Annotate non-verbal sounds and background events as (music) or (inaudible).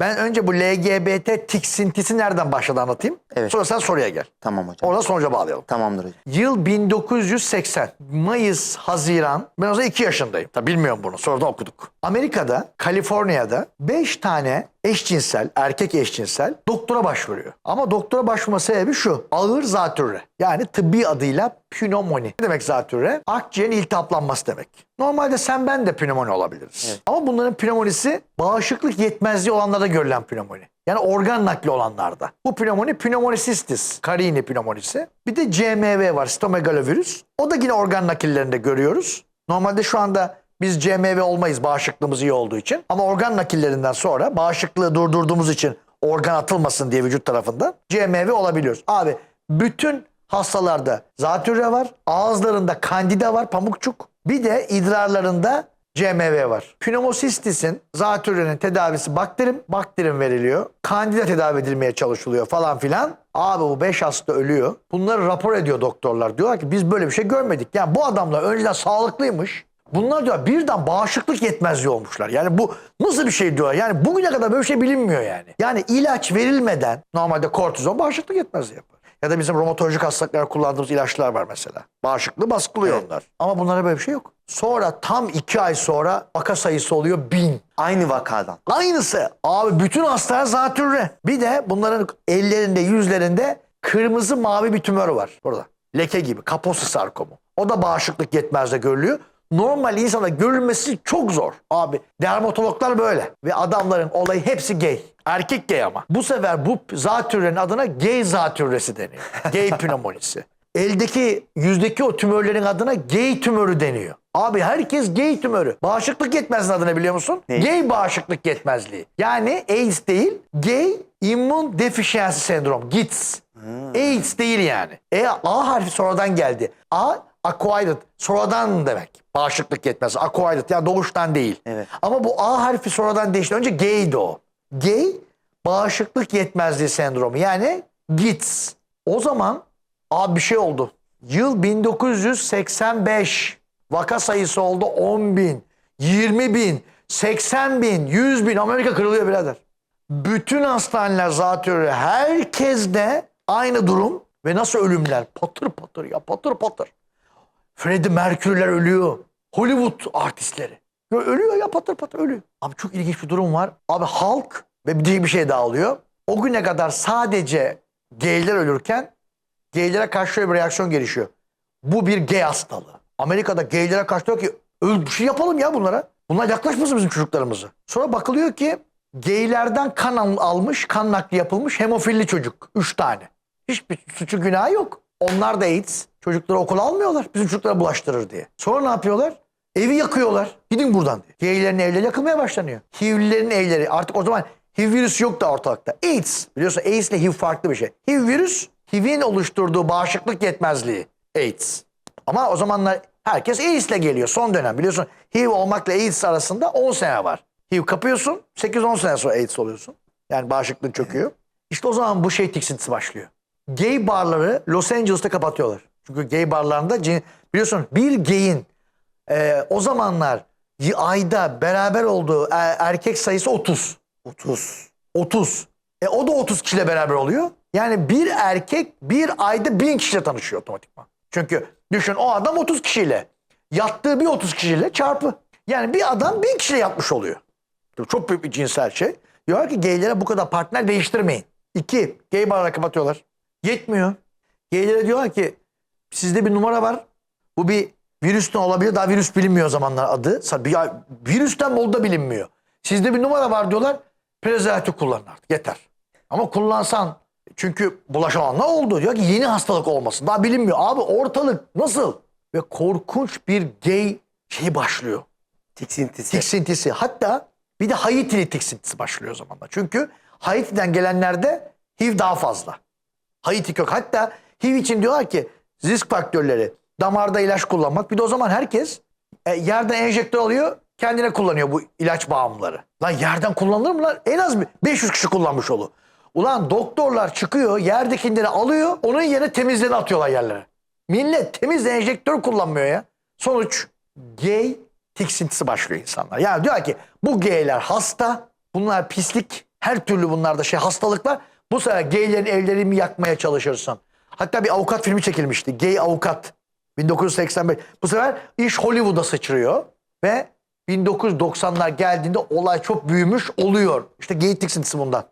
Ben önce bu LGBT tiksintisi nereden başladı anlatayım. Evet. Sonra sen soruya gel. Tamam hocam. Oradan sonuca bağlayalım. Tamamdır hocam. Yıl 1980. Mayıs, Haziran. Ben o zaman 2 yaşındayım. Tabii bilmiyorum bunu. Sonradan okuduk. Amerika'da, Kaliforniya'da 5 tane eşcinsel, erkek eşcinsel doktora başvuruyor. Ama doktora başvurma sebebi şu. Ağır zatürre. Yani tıbbi adıyla pnömoni. Ne demek zatürre? Akciğerin iltihaplanması demek. Normalde sen ben de pnömoni olabiliriz. Ama bunların pnömonisi bağışıklık yetmezliği olanlarda görülen pnömoni. Yani organ nakli olanlarda. Bu pnömoni pneumonisistis, karini pneumonisi. Bir de CMV var, stomegalovirüs. O da yine organ nakillerinde görüyoruz. Normalde şu anda biz CMV olmayız bağışıklığımız iyi olduğu için. Ama organ nakillerinden sonra bağışıklığı durdurduğumuz için organ atılmasın diye vücut tarafından CMV olabiliyoruz. Abi bütün hastalarda zatürre var, ağızlarında kandida var, pamukçuk. Bir de idrarlarında CMV var. Pneumocystis'in zatürrenin tedavisi bakterim. Bakterim veriliyor. Kandida tedavi edilmeye çalışılıyor falan filan. Abi bu 5 hasta ölüyor. Bunları rapor ediyor doktorlar. Diyorlar ki biz böyle bir şey görmedik. Yani bu adamlar önceden sağlıklıymış. Bunlar diyor birden bağışıklık yetmezliği olmuşlar. Yani bu nasıl bir şey diyorlar. Yani bugüne kadar böyle bir şey bilinmiyor yani. Yani ilaç verilmeden normalde kortizon bağışıklık yetmezliği yapar. Ya da bizim romatolojik hastalıklara kullandığımız ilaçlar var mesela. Bağışıklığı baskılıyor onlar. Ama bunlara böyle bir şey yok. Sonra tam iki ay sonra vaka sayısı oluyor bin. Aynı vakadan. Aynısı. Abi bütün hastalar zatürre. Bir de bunların ellerinde yüzlerinde kırmızı mavi bir tümör var. Burada. Leke gibi. Kaposi sarkomu. O da bağışıklık yetmezde görülüyor. Normal insana görülmesi çok zor. Abi dermatologlar böyle. Ve adamların olayı hepsi gay. Erkek gay ama. Bu sefer bu zatürrenin adına gay zatürresi deniyor. Gay (laughs) pneumonisi. Eldeki yüzdeki o tümörlerin adına gay tümörü deniyor. Abi herkes gay tümörü. Bağışıklık yetmezliğinin adını biliyor musun? Ne? Gay bağışıklık yetmezliği. Yani AIDS değil, gay immune deficiency sendrom, GITS. AIDS değil yani. E A harfi sonradan geldi. A acquired sonradan demek. Bağışıklık yetmez. Acquired yani doğuştan değil. Evet. Ama bu A harfi sonradan değişti. Önce gay'di o. Gay bağışıklık yetmezliği sendromu yani GITS. O zaman abi bir şey oldu. Yıl 1985 vaka sayısı oldu 10 bin, 20 bin, 80 bin, 100 bin. Amerika kırılıyor birader. Bütün hastaneler zatürre. Herkes de aynı durum. Ve nasıl ölümler? Patır patır ya patır patır. Freddie Mercury'ler ölüyor. Hollywood artistleri. Ya ölüyor ya patır patır ölüyor. Abi çok ilginç bir durum var. Abi halk ve bir, bir şey daha oluyor. O güne kadar sadece gayler ölürken gaylere karşı şöyle bir reaksiyon gelişiyor. Bu bir gay hastalığı. Amerika'da gaylere karşı diyor ki bir şey yapalım ya bunlara. Bunlar yaklaşmasın bizim çocuklarımızı. Sonra bakılıyor ki gaylerden kan al- almış, kan nakli yapılmış hemofilli çocuk. Üç tane. Hiçbir suçu günahı yok. Onlar da AIDS. Çocukları okula almıyorlar. Bizim çocuklara bulaştırır diye. Sonra ne yapıyorlar? Evi yakıyorlar. Gidin buradan diye. Gaylerin evleri yakılmaya başlanıyor. HIV'lilerin evleri. Artık o zaman HIV virüsü yok da ortalıkta. AIDS. Biliyorsun AIDS ile HIV farklı bir şey. HIV virüs, HIV'in oluşturduğu bağışıklık yetmezliği. AIDS. Ama o zamanlar herkes AIDS ile geliyor. Son dönem biliyorsun HIV olmakla AIDS arasında 10 sene var. HIV kapıyorsun 8-10 sene sonra AIDS oluyorsun. Yani bağışıklığın çöküyor. İşte o zaman bu şey tiksintisi başlıyor. Gay barları Los Angeles'ta kapatıyorlar. Çünkü gay barlarında biliyorsun bir gay'in e, o zamanlar ayda beraber olduğu e- erkek sayısı 30. 30. 30. E o da 30 kişiyle beraber oluyor. Yani bir erkek bir ayda bin kişiyle tanışıyor otomatikman. Çünkü düşün o adam 30 kişiyle. Yattığı bir 30 kişiyle çarpı. Yani bir adam bin kişiyle yatmış oluyor. Çok büyük bir cinsel şey. Diyorlar ki gaylere bu kadar partner değiştirmeyin. İki, gay barları kapatıyorlar. Yetmiyor. Gaylere diyorlar ki sizde bir numara var. Bu bir virüsten olabilir. Daha virüs bilinmiyor o zamanlar adı. Bir- Virüsten oldu da bilinmiyor. Sizde bir numara var diyorlar. Prezervatif kullanın artık yeter. Ama kullansan çünkü bulaşan ne oldu? Diyor ki yeni hastalık olmasın. Daha bilinmiyor. Abi ortalık nasıl? Ve korkunç bir gay şey başlıyor Tiksintisi. tiksintisi. Hatta bir de Haiti'li tiksintisi başlıyor o zamanlar. Çünkü Haiti'den gelenlerde HIV daha fazla. Haiti kök. Hatta HIV için diyorlar ki risk faktörleri damarda ilaç kullanmak. Bir de o zaman herkes e, yerden enjektör alıyor kendine kullanıyor bu ilaç bağımlıları. Lan yerden kullanılır mı lan? En az bir 500 kişi kullanmış olur. Ulan doktorlar çıkıyor yerdekileri alıyor onun yerine temizlerini atıyorlar yerlere. Millet temiz enjektör kullanmıyor ya. Sonuç gay tiksintisi başlıyor insanlar. Yani diyor ki bu gayler hasta, bunlar pislik, Her türlü bunlarda şey hastalıklar. Bu sefer gaylerin evlerini yakmaya çalışırsın. Hatta bir avukat filmi çekilmişti. Gay Avukat. 1985. Bu sefer iş Hollywood'a sıçrıyor. Ve 1990'lar geldiğinde olay çok büyümüş oluyor. İşte gay tiksintisi bundan.